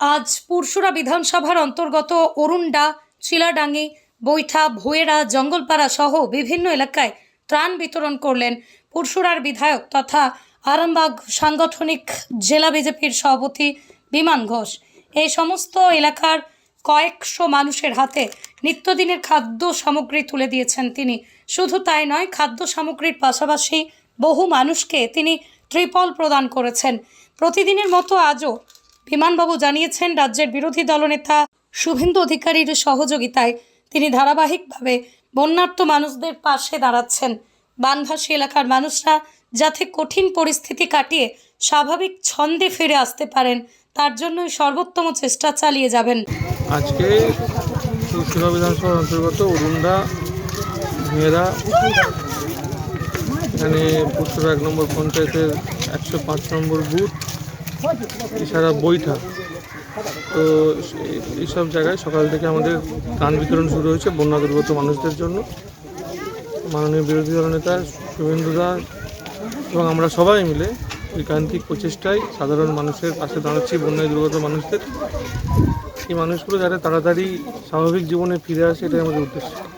আজ পুরশুরা বিধানসভার অন্তর্গত অরুণ্ডা, চিলাডাঙ্গি, বৈঠা, ভুয়েরা, জঙ্গলপাড়া সহ বিভিন্ন এলাকায় ত্রাণ বিতরণ করলেন পুরশুরার বিধায়ক তথা আরামবাগ সাংগঠনিক জেলা বিজেপির সভাপতি বিমান ঘোষ। এই সমস্ত এলাকার কয়েকশো মানুষের হাতে নিত্যদিনের খাদ্য সামগ্রী তুলে দিয়েছেন তিনি। শুধু তাই নয়, খাদ্য সামগ্রীর পাশাপাশি বহু মানুষকে তিনি ত্রিপল প্রদান করেছেন। প্রতিদিনের মতো আজও বিমানবাবু জানিয়েছেন, রাজ্যের বিরোধী দলনেতা শুভেন্দু অধিকারীর সহযোগিতায় তিনি ধারাবাহিকভাবে বন্যার্ত মানুষদের পাশে দাঁড়াচ্ছেন। বানভাসী এলাকার মানুষরা যাতে কঠিন পরিস্থিতি কাটিয়ে স্বাভাবিক ছন্দে ফিরে আসতে পারেন, তার জন্যই সর্বোত্তম চেষ্টা চালিয়ে যাবেন। আজকে পুরসুরা বিধানসভার অন্তর্গত অরুণদা মেয়েরা, এখানে পুরসুরা এক নম্বর পঞ্চায়েতের একশো পাঁচ নম্বর বুথ এছাড়া বৈঠা তো এই- এইসব জায়গায় সকাল থেকে আমাদের ত্রাণ বিতরণ শুরু হয়েছে বন্যা দুর্গত মানুষদের জন্য। মাননীয় বিরোধী দলনেতা শুভেন্দু দাস এবং আমরা সবাই মিলে ঐকান্তিক প্রচেষ্টায় সাধারণ মানুষের পাশে দাঁড়াচ্ছি বন্যায় দুর্গত মানুষদের। এই মানুষগুলো যাতে তাড়াতাড়ি স্বাভাবিক জীবনে ফিরে আসে এটাই আমাদের উদ্দেশ্য।